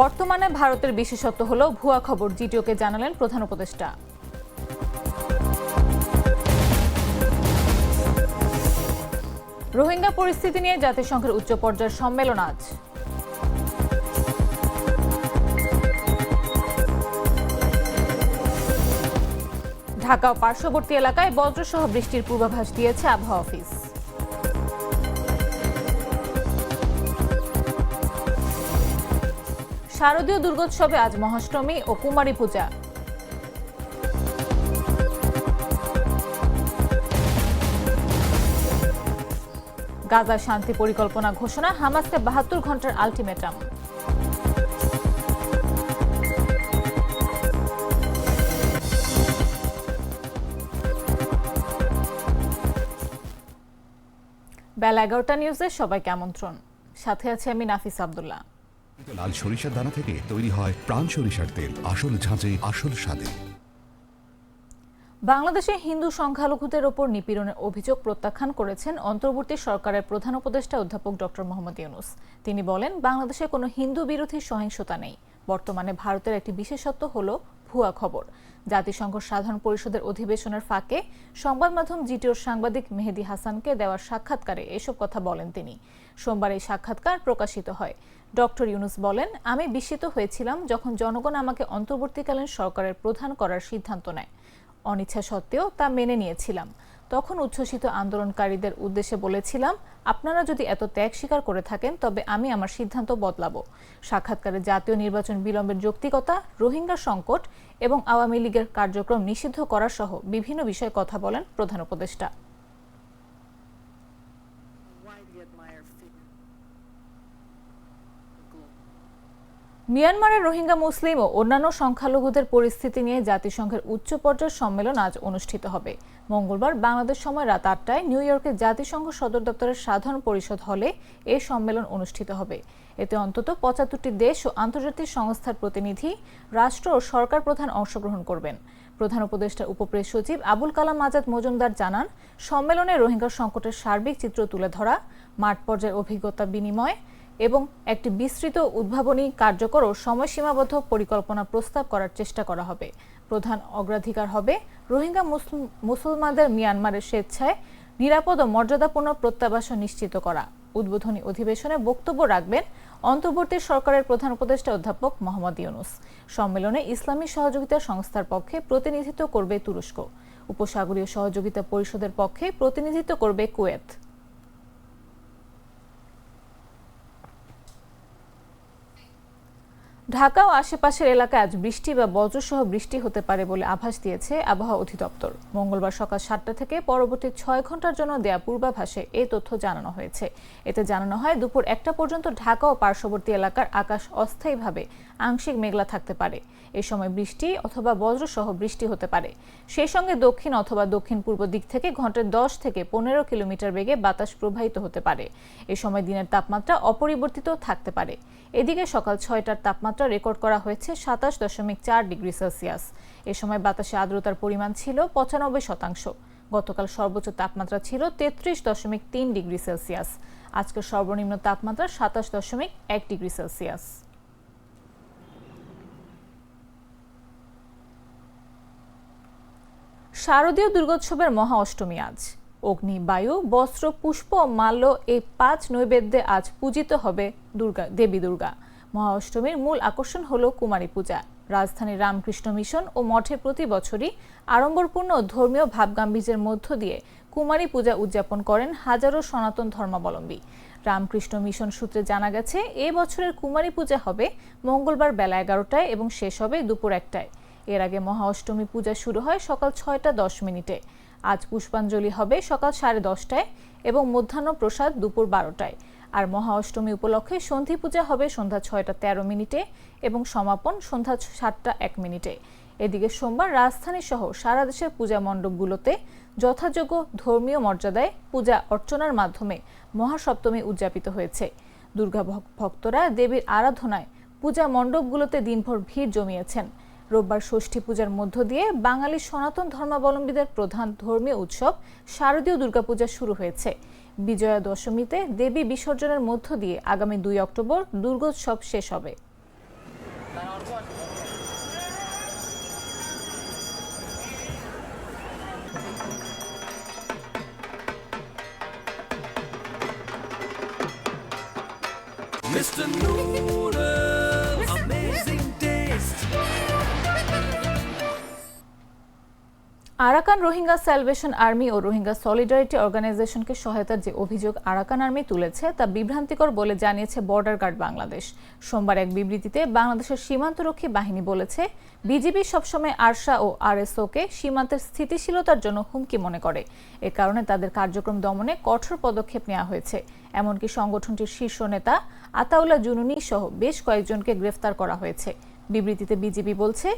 বর্তমানে ভারতের বিশেষত্ব হল ভুয়া খবর, জিটিওকে জানালেন প্রধান উপদেষ্টা। রোহিঙ্গা পরিস্থিতি নিয়ে জাতিসংঘের উচ্চ পর্যায়ের সম্মেলন আজ। ঢাকা ও পার্শ্ববর্তী এলাকায় বজ্রসহ বৃষ্টির পূর্বাভাস দিয়েছে আবহাওয়া অফিস। শারদীয় দুর্গোৎসবে আজ মহাষ্টমী ও কুমারী পূজা। গাজা শান্তি পরিকল্পনা ঘোষণা হামাসকে বাহাত্তর ঘণ্টার আলটিমেটাম। বেলা এগারোটা নিউজে সবাইকে আমন্ত্রণ। সাথে আছে আমি নাফিস আবদুল্লাহ। লাল সরিষার দানা থেকে তৈরি হয় প্রাণ সরিষার তেল। আসল ঝাঁঝে, আসল স্বাদে। বাংলাদেশে হিন্দু সংখ্যালঘুদের ওপর নিপীড়নের অভিযোগ প্রত্যাখ্যান করেছেন অন্তর্বর্তী সরকারের প্রধান উপদেষ্টা অধ্যাপক ডক্টর মোহাম্মদ ইউনুস। তিনি বলেন, বাংলাদেশে কোনো হিন্দু বিরোধী সহিংসতা নেই। বর্তমানে ভারতের একটি বিশেষত্ব হল ভুয়া খবর। জাতিসংঘ সাধারণ পরিষদের অধিবেশনের ফাঁকে সংবাদ মাধ্যম জিটিওর সাংবাদিক মেহেদি হাসানকে দেওয়ার সাক্ষাৎকারে এসব কথা বলেন তিনি। সোমবার এই সাক্ষাৎকার প্রকাশিত হয়। ডক্টর ইউনুস বলেন, আমি বিস্মিত হয়েছিলাম যখন জনগণ আমাকে অন্তর্বর্তীকালীন সরকারের প্রধান করার সিদ্ধান্ত নেয়। অনিচ্ছা সত্ত্বেও তা মেনে নিয়েছিলাম। তখন উচ্ছ্বসিত আন্দোলনকারীদের উদ্দেশ্যে বলেছিলাম, আপনারা যদি এত ত্যাগ স্বীকার করে থাকেন, তবে আমি আমার সিদ্ধান্ত বদলাবো। সাক্ষাৎকারে জাতীয় নির্বাচন বিলম্বের যৌক্তিকতা, রোহিঙ্গা সংকট এবং আওয়ামী লীগের কার্যক্রম নিষিদ্ধ করা সহ বিভিন্ন বিষয়ে কথা বলেন প্রধান উপদেষ্টা। মিয়ানমারের রোহিঙ্গা মুসলিম ও অন্যান্য সংখ্যালঘুদের পরিস্থিতি নিয়ে জাতিসংঘের উচ্চ পর্যায়ের সম্মেলন আজ অনুষ্ঠিত হবে। মঙ্গলবার বাংলাদেশ সময় রাত আটটায় নিউ ইয়র্কের জাতিসংঘ সদর দপ্তরের সাধারণ পরিষদ হলে এই সম্মেলন অনুষ্ঠিত হবে। এতে অন্তত পঁচাত্তরটি দেশ ও আন্তর্জাতিক সংস্থার প্রতিনিধি, রাষ্ট্র ও সরকার প্রধান অংশগ্রহণ করবেন। প্রধান উপদেষ্টা উপপ্রেস সচিব আবুল কালাম আজাদ মজুমদার জানান, সম্মেলনে রোহিঙ্গা সংকটের সার্বিক চিত্র তুলে ধরা, মাঠ পর্যায়ের অভিজ্ঞতা বিনিময় এবং একটি বিস্তৃত উদ্ভাবনী কার্যকর ও সময়সীমাবদ্ধ পরিকল্পনা প্রস্তাব করার চেষ্টা করা হবে। প্রধান অগ্রাধিকার হবে রোহিঙ্গা মুসলিম- মুসলমানদের মিয়ানমারের স্বেচ্ছায় নিরাপদ ও মর্যাদাপূর্ণ প্রত্যাবাসন নিশ্চিত করা। উদ্বোধনী অধিবেশনে বক্তব্য রাখবেন অন্তর্বর্তী সরকারের প্রধান উপদেষ্টা অধ্যাপক মোহাম্মদ ইউনুস। সম্মেলনে ইসলামী সহযোগিতা সংস্থার পক্ষে প্রতিনিধিত্ব করবে তুরস্ক। উপসাগরীয় সহযোগিতা পরিষদের পক্ষে প্রতিনিধিত্ব করবে কুয়েত। ঢাকা ও আশেপাশের এলাকায় আজ বৃষ্টি বা বজ্রসহ বৃষ্টি হতে পারে বলে আভাস দিয়েছে আবহাওয়া অধিদপ্তর। মঙ্গলবার সকাল সাতটা থেকে পরবর্তী ছয় ঘণ্টার জন্য দেয়া পূর্বাভাসে এই তথ্য জানানো হয়েছে। এতে জানানো হয়, দুপুর একটা পর্যন্ত ঢাকা ও পার্শ্ববর্তী এলাকার আকাশ অস্থায়ীভাবে আংশিক মেঘলা থাকতে পারে। এ সময় বৃষ্টি অথবা বজ্রসহ বৃষ্টি হতে পারে। সেই সঙ্গে দক্ষিণ অথবা দক্ষিণ পূর্ব দিক থেকে ঘন্টায় দশ থেকে পনেরো কিলোমিটার বেগে বাতাস প্রবাহিত হতে পারে। এ সময় দিনের তাপমাত্রা অপরিবর্তিত থাকতে পারে। এদিকে সকাল ছয়টার তাপমাত্রা রেকর্ড করা হয়েছে সাতাশ দশমিক চার ডিগ্রি সেলসিয়াস। এ সময় বাতাসে আর্দ্রতার পরিমাণ ছিল পঁচানব্বই শতাংশ। গতকাল সর্বোচ্চ তাপমাত্রা ছিল তেত্রিশ দশমিক তিন ডিগ্রি সেলসিয়াস। আজকের সর্বনিম্ন তাপমাত্রা সাতাশ দশমিক এক ডিগ্রি সেলসিয়াস। শারদীয় দুর্গোৎসবের মহা অষ্টমী আজ। অগ্নি, বায়ু, বস্ত্র, পুষ্প, মাল্য এই পাঁচ নৈবেদ্যে আজ পূজিত হবে দুর্গা, দেবী দুর্গা। মহা অষ্টমীর মূল আকর্ষণ হল কুমারী পূজা। রাজধানীর রামকৃষ্ণ মিশন ও মঠে প্রতি বছরই আড়ম্বরপূর্ণ ধর্মীয় ভাবগাম্ভীর্যের মধ্য দিয়ে কুমারী পূজা উদযাপন করেন হাজারো সনাতন ধর্মাবলম্বী। রামকৃষ্ণ মিশন সূত্রে জানা গেছে, এ বছরের কুমারী পূজা হবে মঙ্গলবার বেলা এগারোটায় এবং শেষ হবে দুপুর একটায়। এর আগে মহা অষ্টমী পূজা শুরু হয় সকাল ছয়টা দশ মিনিটে। আজ পুষ্পাঞ্জলি হবে সকাল সাড়ে দশটায় এবং মধ্যাহ্ন প্রসাদ দুপুর বারোটায়। আর মহা অষ্টমী উপলক্ষে সন্ধি পূজা হবে সন্ধ্যা ছয়টা তেরো মিনিটে এবং সমাপন সন্ধ্যা সাতটা এক মিনিটে। এদিকে সোমবার রাজধানী সহ সারা দেশের পূজা মণ্ডপগুলোতে যথাযোগ্য ধর্মীয় মর্যাদায় পূজা অর্চনার মাধ্যমে মহাসপ্তমী উদযাপিত হয়েছে। দুর্গা ভক্তরা দেবীর আরাধনায় পূজা মণ্ডপগুলোতে দিনভর ভিড় জমিয়েছেন। রোববার ষষ্ঠী পূজার মধ্য দিয়ে বাঙালি সনাতন ধর্মাবলম্বীদের প্রধান ধর্মীয় উৎসব শারদীয় দুর্গাপূজা শুরু হয়েছে। বিজয়া দশমীতে দেবী বিসর্জনের মধ্য দিয়ে আগামী দুই অক্টোবর দুর্গোৎসব শেষ হবে। আরাকান রোহিঙ্গা স্যালভেশন আর্মি ও রোহিঙ্গা সলিডারিটি অর্গানাইজেশনকে সহায়তার যে অভিযোগ আরাকান আর্মি তুলেছে, তা বিভ্রান্তিকর বলে জানিয়েছে বর্ডার গার্ড বাংলাদেশ। সোমবার এক বিবৃতিতে বাংলাদেশের সীমান্তরক্ষী বাহিনী বলেছে, বিজিবি সবসময় আরশা ও আরএসওকে সীমান্তের স্থিতিশীলতার জন্য হুমকি মনে করে। এ কারণে তাদের কার্যক্রম দমনে কঠোর পদক্ষেপ নেওয়া হয়েছে। এমনকি সংগঠনটির শীর্ষ নেতা আতাউল্লাহ জুনুনি সহ বেশ কয়েকজনকে গ্রেফতার করা হয়েছে। বিবৃতিতে বিজিবি বলছে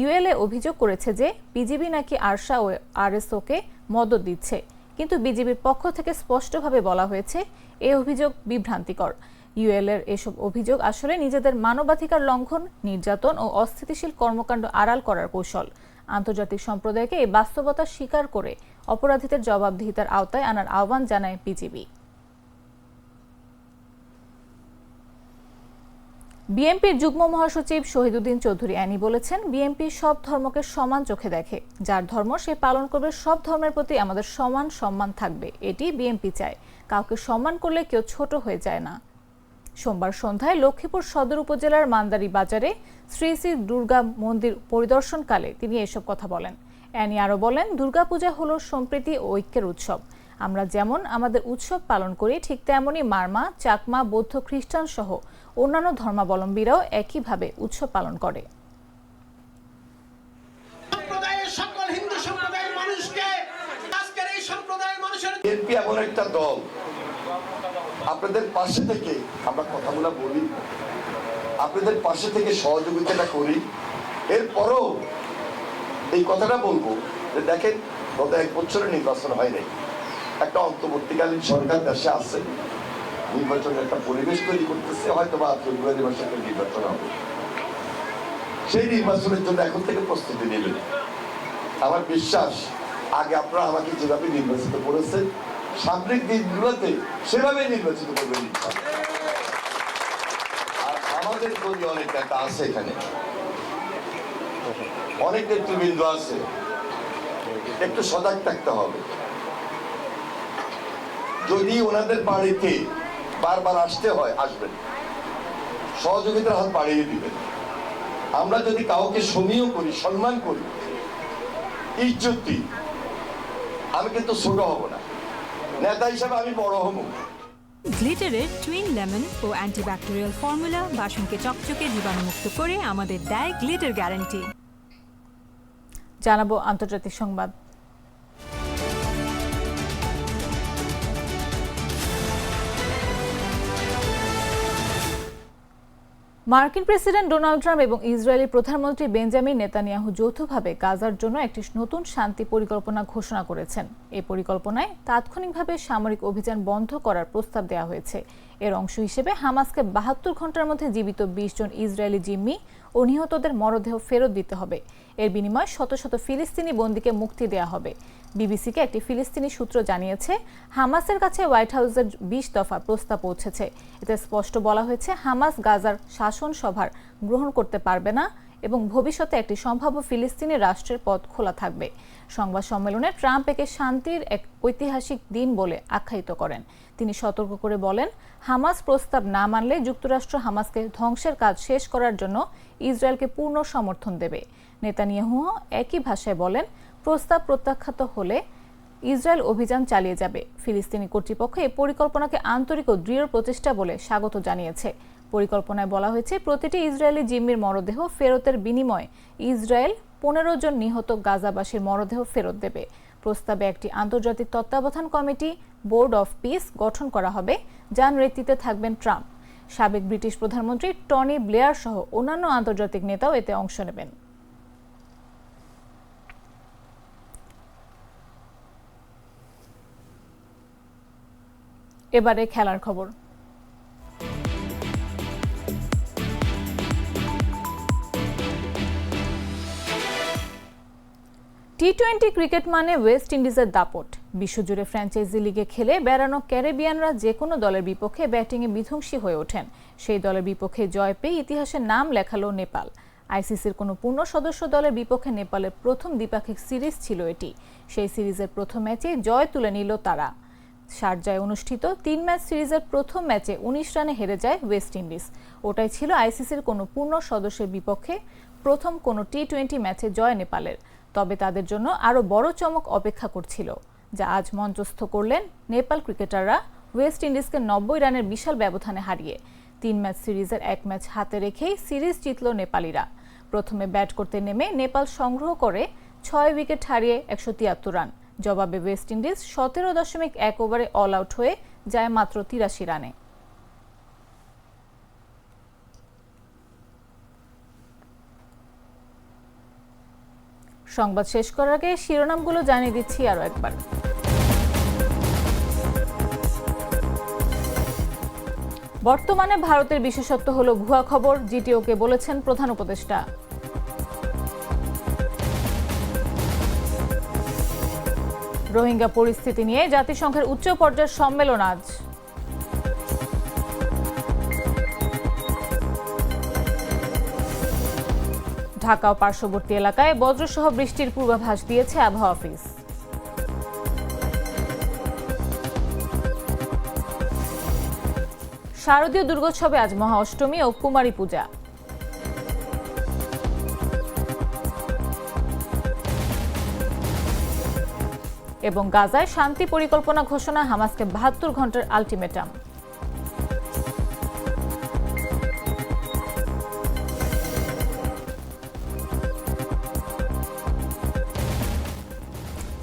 ইউএলএ অভিযোগ করেছে যে বিজিবি নাকি আরশা ও আরএসওকে মদত দিচ্ছে। কিন্তু বিজিবির পক্ষ থেকে স্পষ্টভাবে বলা হয়েছে এই অভিযোগ বিভ্রান্তিকর। ইউএল এর এসব অভিযোগ আসলে নিজেদের মানবাধিকার লঙ্ঘন, নির্যাতন ও অস্থিতিশীল কর্মকাণ্ড আড়াল করার কৌশল। আন্তর্জাতিক সম্প্রদায়কে এই বাস্তবতা স্বীকার করে অপরাধীদের জবাবদিহিতার আওতায় আনার আহ্বান জানায় বিজিবি। বিএনপির যুগ্ম মহাসচিব শহীদুদ্দিন চৌধুরী অ্যানি বলেছেন, বিএনপি সব ধর্মকে সমান চোখে দেখে। যার ধর্ম সে পালন করবে, সব ধর্মের প্রতি আমাদের সমান সম্মান থাকবে, এটি বিএনপি চায়। কাউকে সম্মান করলে কেউ ছোট হয়ে যায় না। সোমবার সন্ধ্যায় লক্ষ্মীপুর সদর উপজেলার মান্দারি বাজারে শ্রী শ্রী দুর্গা মন্দির পরিদর্শনকালে তিনি এসব কথা বলেন। অ্যানি আরও বলেন, দুর্গাপূজা হলো সম্প্রীতি ও ঐক্যের উৎসব। আমরা যেমন আমাদের উৎসব পালন করি, ঠিক তেমনই মারমা, চাকমা, বৌদ্ধ খ্রিস্টান সহ অন্যান্য ধর্মাবলম্বীরাও একইভাবে উৎসব পালন করে। সম্প্রদায়ের সকল হিন্দু সম্প্রদায়ের মানুষকে আজকের এই সম্প্রদায়ের মানুষের বিএনপি এমন একটা দল। আপনাদের পাশে থেকে আমরা কথাগুলো বলি আপনাদের পাশে থেকে সহযোগিতাটা করি। এরপরও এই কথাটা বলব যে দেখেন গত এক বছরে নির্বাচন হয় নাই। একটা অন্তর্বর্তীকালীন সরকার দেশে আছে। নির্বাচনের একটা পরিবেশ তৈরি করতেছে, হয়তো বা ফেব্রুয়ারি নির্বাচন হবে। সেই নির্বাচনের জন্য এখন থেকে প্রস্তুতি নেবেন। আমার বিশ্বাস, আগে আপনারা আমাকে যেভাবে নির্বাচিত করেছেন সামরিক দিনগুলোতে সেভাবে নির্বাচিত করবেন আর আমাদের দলীয় অনেক নেতা আছে এখানে। অনেক নেতৃবৃন্দ আছে। একটু সজাগ থাকতে হবে। যদি ওনাদের বাড়িতে বারবার আসতে হয় আসবেন। সহযোগিতার হাত বাড়িয়ে দিবেন। আমরা যদি কাউকে সমীহ করি সম্মান করি ইজ্জত দিই আমি কিন্তু ছোট হব না। নেতা হিসাবে আমি বড় হব। গ্লিটারের টুইন লেমন ও অ্যান্টিব্যাকটেরিয়াল ফর্মুলা বাসনকে চকচকে জীবাণুমুক্ত করে আমাদের দেয় গ্লিটার গ্যারান্টি। জানাব আন্তর্জাতিক সংবাদ। মার্কিন প্রেসিডেন্ট ডোনাল্ড ট্রাম্প এবং ইসরায়েলের প্রধানমন্ত্রী বেঞ্জামিন নেতানিয়াহু যৌথভাবে গাজার জন্য একটি নতুন শান্তি পরিকল্পনা ঘোষণা করেছেন। এই পরিকল্পনায় তাৎক্ষণিকভাবে সামরিক অভিযান বন্ধ করার প্রস্তাব দেওয়া হয়েছে। এর অংশ হিসেবে হামাসকে বাহাত্তর ঘণ্টার মধ্যে জীবিত বিশ জন ইসরায়েলি জিম্মি ও নিহতদের মরদেহ ফেরত দিতে হবে। এর বিনিময়ে শত শত ফিলিস্তিনি বন্দীকে মুক্তি দেয়া হবে। বিবিসিকে একটি ফিলিস্তিনি সূত্র জানিয়েছে, হামাসের কাছে হোয়াইট হাউসের বিশ দফা প্রস্তাব পৌঁছেছে। এতে স্পষ্ট বলা হয়েছে, হামাস গাজার শাসন সভার গ্রহণ করতে পারবে না। এবং ভবিষ্যতে একটি সম্ভাব্য ফিলিস্তিনি রাষ্ট্রের পথ খোলা থাকবে। সংবাদ সম্মেলনে ট্রাম্প একে শান্তির এক ঐতিহাসিক দিন বলে আখ্যায়িত করেন। তিনি সতর্ক করে বলেন, হামাস প্রস্তাব না মানলে যুক্তরাষ্ট্র হামাসকে ধ্বংসের কাজ শেষ করার জন্য ইসরায়েলকে পূর্ণ সমর্থন দেবে। নেতানিয়াহু একই ভাষায় বলেন, প্রস্তাব প্রত্যাখ্যাত হলে ইসরায়েল অভিযান চালিয়ে যাবে। ফিলিস্তিনি কর্তৃপক্ষ এই পরিকল্পনাকে আন্তরিক ও দৃঢ় প্রচেষ্টা বলে স্বাগত জানিয়েছে। পরিকল্পনায় বলা হয়েছে, প্রতিটি ইসরায়েলি জিম্মির মরদেহ ফেরতের বিনিময়ে ইসরায়েল পনেরো জন নিহত গাজাবাসীর মরদেহ ফেরত দেবে। প্রস্তাবে একটি আন্তর্জাতিক তত্ত্বাবধান কমিটি, বোর্ড অফ পিস, গঠন করা হবে, যার নেতৃত্বে থাকবেন ট্রাম্প। সাবেক ব্রিটিশ প্রধানমন্ত্রী টনি ব্লেয়ার সহ অন্যান্য আন্তর্জাতিক নেতাও এতে অংশ নেবেন। এবারে খেলার খবর। টি টোয়েন্টি ক্রিকেট মানে ওয়েস্ট ইন্ডিজের দাপট। বিশ্বজুড়ে ফ্র্যাঞ্চাইজি লিগে খেলে বেড়ানো ক্যারিবিয়ানরা যে কোনো দলের বিপক্ষে ব্যাটিংয়ে বিধ্বংসী হয়ে ওঠেন। সেই দলের বিপক্ষে জয় পেয়ে ইতিহাসে নাম লেখালো নেপাল। আইসিসির কোনো পূর্ণ সদস্য দলের বিপক্ষে নেপালের প্রথম দ্বিপাক্ষিক সিরিজ ছিল এটি। সেই সিরিজের প্রথম ম্যাচে জয় তুলে নিল তারা। শারজায় অনুষ্ঠিত তিন ম্যাচ সিরিজের প্রথম ম্যাচে উনিশ রানে হেরে যায় ওয়েস্ট ইন্ডিজ ওটাই ছিল আইসিসির কোনো পূর্ণ সদস্যের বিপক্ষে প্রথম কোনো টি টোয়েন্টি ম্যাচে জয় নেপালের। তবে তাদের জন্য আরও বড় চমক অপেক্ষা করছিল, যা আজ মঞ্চস্থ করলেন নেপাল ক্রিকেটাররা ওয়েস্ট ইন্ডিজকে নব্বই রানের বিশাল ব্যবধানে হারিয়ে। তিন ম্যাচ সিরিজের এক ম্যাচ হাতে রেখেই সিরিজ জিতল নেপালিরা। প্রথমে ব্যাট করতে নেমে নেপাল সংগ্রহ করে ছয় উইকেট হারিয়ে একশো তিয়াত্তর রান। জবাবে ওয়েস্ট ইন্ডিজ সতেরো দশমিক এক ওভারে অল আউট হয়ে যায় মাত্র তিরাশি রানে। সংবাদ শেষ করার আগে শিরোনামগুলো জানিয়ে দিচ্ছি আরও একবার। বর্তমানে ভারতের বিশেষত্ব হলো ভুয়া খবর, জিটিওকে বলেছেন প্রধান উপদেষ্টা। রোহিঙ্গা পরিস্থিতি নিয়ে জাতিসংঘের উচ্চ পর্যায়ের সম্মেলন আজ। ঢাকা ও পার্শ্ববর্তী এলাকায় বজ্রসহ বৃষ্টির পূর্বাভাস দিয়েছে আবহাওয়া অফিস। শারদীয় দুর্গোৎসবে আজ মহা অষ্টমী ও কুমারী পূজা। এবং গাজায় শান্তি পরিকল্পনা ঘোষণা হামাসকে বাহাত্তর ঘণ্টার আলটিমেটাম।